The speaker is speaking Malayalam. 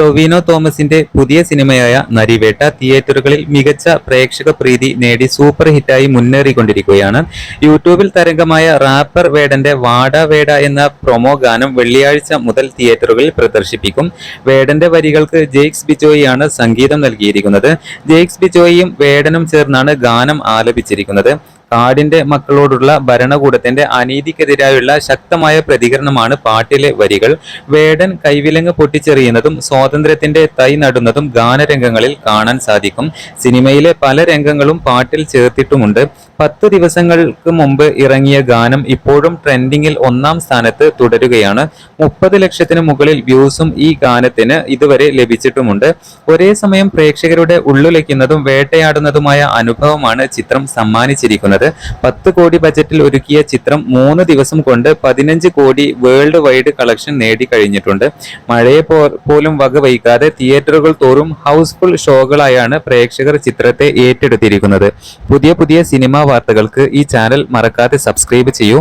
ടൊവിനോ തോമസിന്റെ പുതിയ സിനിമയായ നരിവേട്ട തിയേറ്ററുകളിൽ മികച്ച പ്രേക്ഷക പ്രീതി നേടി സൂപ്പർ ഹിറ്റായി മുന്നേറിക്കൊണ്ടിരിക്കുകയാണ്. യൂട്യൂബിൽ തരംഗമായ റാപ്പർ വേടന്റെ വാട വേട എന്ന പ്രൊമോ ഗാനം വെള്ളിയാഴ്ച മുതൽ തിയേറ്ററുകളിൽ പ്രദർശിപ്പിക്കും. വേടന്റെ വരികൾക്ക് ജെയ്ക്സ് ബിജോയിയാണ് സംഗീതം നൽകിയിരിക്കുന്നത്. ജെയ്ക്സ് ബിജോയിയും വേടനും ചേർന്നാണ് ഗാനം ആലപിച്ചിരിക്കുന്നത്. കാടിന്റെ മക്കളോടുള്ള ഭരണകൂടത്തിന്റെ അനീതിക്കെതിരായുള്ള ശക്തമായ പ്രതികരണമാണ് പാട്ടിലെ വരികൾ. വേടൻ കൈവിലങ്ങ് പൊട്ടിച്ചെറിയുന്നതും സ്വാതന്ത്ര്യത്തിന്റെ തൈ നടുന്നതും ഗാനരംഗങ്ങളിൽ കാണാൻ സാധിക്കും. സിനിമയിലെ പല രംഗങ്ങളും പാട്ടിൽ ചേർത്തിട്ടുമുണ്ട്. പത്ത് ദിവസങ്ങൾക്ക് മുമ്പ് ഇറങ്ങിയ ഗാനം ഇപ്പോഴും ട്രെൻഡിങ്ങിൽ ഒന്നാം സ്ഥാനത്ത് തുടരുകയാണ്. മുപ്പത് ലക്ഷത്തിന് മുകളിൽ വ്യൂസും ഈ ഗാനത്തിന് ഇതുവരെ ലഭിച്ചിട്ടുമുണ്ട്. ഒരേ സമയം പ്രേക്ഷകരുടെ ഉള്ളുലയ്ക്കുന്നതും വേട്ടയാടുന്നതുമായ അനുഭവമാണ് ചിത്രം സമ്മാനിച്ചിരിക്കുന്നത്. പത്ത് കോടി ബജറ്റിൽ ഒരുക്കിയ ചിത്രം മൂന്ന് ദിവസം കൊണ്ട് പതിനഞ്ച് കോടി വേൾഡ് വൈഡ് കളക്ഷൻ നേടിക്കഴിഞ്ഞിട്ടുണ്ട് മഴയെ പോലും വകവയ്ക്കാതെ തിയേറ്ററുകൾ തോറും ഹൗസ്ഫുൾ ഷോകളായാണ് പ്രേക്ഷകർ ചിത്രത്തെ ഏറ്റെടുത്തിരിക്കുന്നത്. പുതിയ പുതിയ സിനിമാ വാർത്തകൾക്ക് ഈ ചാനൽ മറക്കാതെ സബ്സ്ക്രൈബ് ചെയ്യൂ.